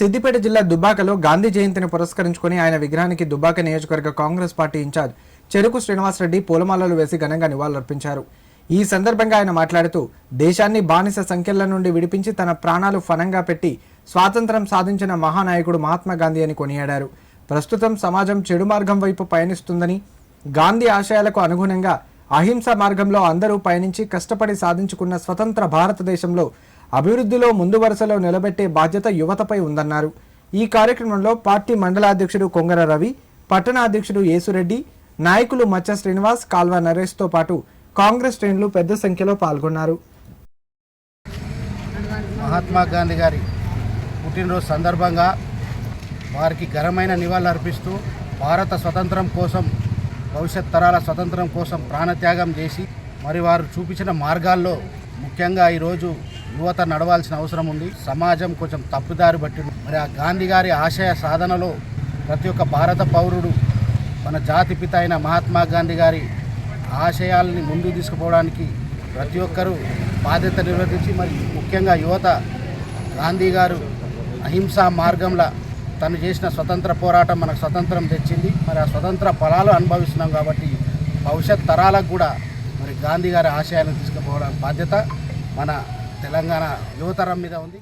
సిద్దిపేట జిల్లా దుబ్బాకలో గాంధీ జయంతిని పురస్కరించుకుని ఆయన విగ్రహానికి దుబ్బాక నియోజకవర్గ కాంగ్రెస్ పార్టీ ఇన్ఛార్జ్ చెరుకు శ్రీనివాసరెడ్డి పూలమాలలు వేసి ఘనంగా నివాళులర్పించారు. ఈ సందర్భంగా ఆయన మాట్లాడుతూ దేశాన్ని బానిస సంఖ్యల నుండి విడిపించి తన ప్రాణాలు ఫనంగా పెట్టి స్వాతంత్రం సాధించిన మహానాయకుడు మహాత్మా గాంధీ అని కొనియాడారు. ప్రస్తుతం సమాజం చెడు మార్గం వైపు పయనిస్తుందని గాంధీ ఆశయాలకు అనుగుణంగా అహింస మార్గంలో అందరూ పయనించి కష్టపడి సాధించుకున్న స్వతంత్ర భారతదేశంలో అభివృద్ధిలో ముందు వరుసలో నిలబెట్టే బాధ్యత యువతపై ఉందన్నారు. ఈ కార్యక్రమంలో పార్టీ మండలాధ్యక్షుడు కొంగర రవి పట్టణ అధ్యక్షుడు యేసురెడ్డి నాయకులు మచ్చ శ్రీనివాస్ కాల్వ నరేష్తో పాటు కాంగ్రెస్ శ్రేణులు పెద్ద సంఖ్యలో పాల్గొన్నారు. మహాత్మా గాంధీ గారి పుట్టినరోజు సందర్భంగా వారికి ఘనమైన నివాళులు అర్పిస్తూ భారత స్వతంత్రం కోసం భవిష్యత్ తరాల స్వతంత్రం కోసం ప్రాణత్యాగం చేసి మరి వారు చూపించిన మార్గాల్లో ముఖ్యంగా ఈరోజు యువత నడవాల్సిన అవసరం ఉంది. సమాజం కొంచెం తప్పుదారి పట్టి మరి ఆ గాంధీ గారి ఆశయ సాధనలో ప్రతి ఒక్క భారత పౌరుడు మన జాతి పిత అయిన మహాత్మా గాంధీ గారి ఆశయాల్ని ముందుకు తీసుకుపోవడానికి ప్రతి ఒక్కరూ బాధ్యత నిర్వర్తించి మరి ముఖ్యంగా యువత గాంధీ గారు అహింసా మార్గంలో తను చేసిన స్వతంత్ర పోరాటం మనకు స్వతంత్రం తెచ్చింది. మరి ఆ స్వతంత్ర ఫలాలు అనుభవిస్తున్నాం కాబట్టి భవిష్యత్ తరాలకు కూడా మరి గాంధీ గారి ఆశయాలను తీసుకుపోవడం బాధ్యత మన తెలంగాణ యువతరం మీద ఉంది.